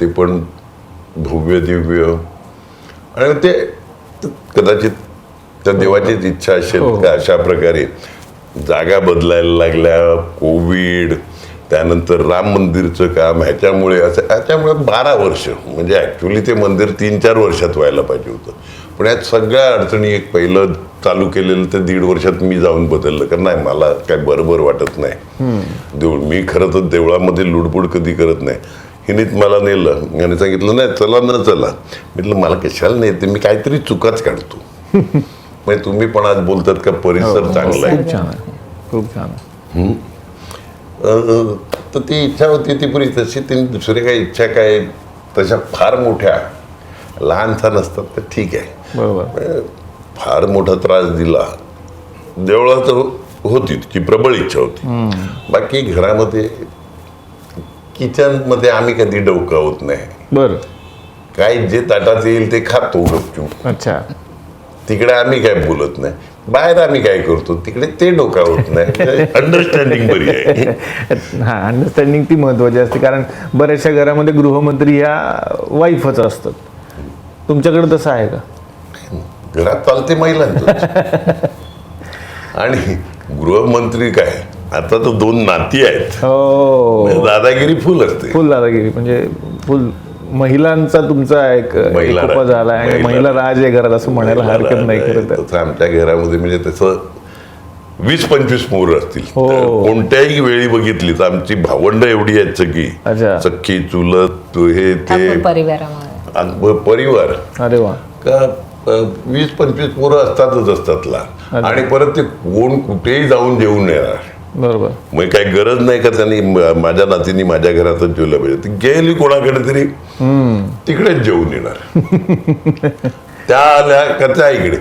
ते पण भव्य दिव्य. आणि ते कदाचित त्या देवाचीच इच्छा असेल हो. का अशा प्रकारे जागा बदलायला लागल्या कोविड त्यानंतर राम मंदिरचं काम ह्याच्यामुळे असं ह्याच्यामुळे बारा वर्ष म्हणजे ॲक्च्युली ते मंदिर तीन चार वर्षात व्हायला पाहिजे होतं. पण यात सगळ्या अडचणी एक पहिलं चालू केलेलं ते दीड वर्षात मी जाऊन बदललं कारण नाही मला काय बरोबर वाटत नाही. देऊळ मी खरं तर देवळामध्ये लुडबुड कधी करत नाही. हिनीत मला नेलं. आणि सांगितलं नाही चला न चला. म्हटलं मला कशाला नेते? मी काहीतरी चुकाच काढतो. म्हणजे तुम्ही पण आज बोलतात का? परिसर चांगला आहे. खूप छान आहे. खूप छान आहे. तर ती इच्छा होती ती पुरी तशी. ती दुसरी काही इच्छा काय? तशा फार मोठ्या लहानसा नसतात तर ठीक आहे. बरोबर. फार मोठा त्रास दिला. देवळा तर होती तिची प्रबळ इच्छा होती. बाकी घरामध्ये किचनमध्ये आम्ही कधी डोकावत नाही. बरं. काय जे ताटात येईल ते खातो गपचूप अच्छा. तिकडे आम्ही काय बोलत नाही. बाहेर आम्ही काय करतो? तिकडे ते डोकावत नाही. अंडरस्टँडिंग बरी आहे. हा अंडरस्टँडिंग ती महत्वाची असते. कारण बऱ्याचशा घरामध्ये गृहमंत्री ह्या वाईफच असतात. तुमच्याकडे तसं आहे का? घरात चालते महिलांचं आणि गृहमंत्री काय? आता तर दोन नाती आहेत. हो. दादागिरी फुल असते. फुल दादागिरी म्हणजे फुल महिलांचा तुमचा एक महिला. झाला आणि महिला राज आहे घरात असं म्हणायला हरकत नाही तसं आमच्या घरामध्ये म्हणजे तसं वीस पंचवीस मोर असतील. हो. कोणत्याही वेळी बघितली तर आमची भावंड एवढी आहेत सगळी. अच्छा. सख्खी चुलत हे ते. परिवार. अरे वा. का वीस पंचवीस पोरं असतातच असतात लहान आणि परत ते कोण कुठेही जाऊन जेवून येणार. बरोबर. मग काही गरज नाही का त्यांनी माझ्या नातीने माझ्या घरातच जेवलं पाहिजे. ती गेली कोणाकडे तरी तिकडेच जेवून येणार. त्या आल्या का त्या इकडे.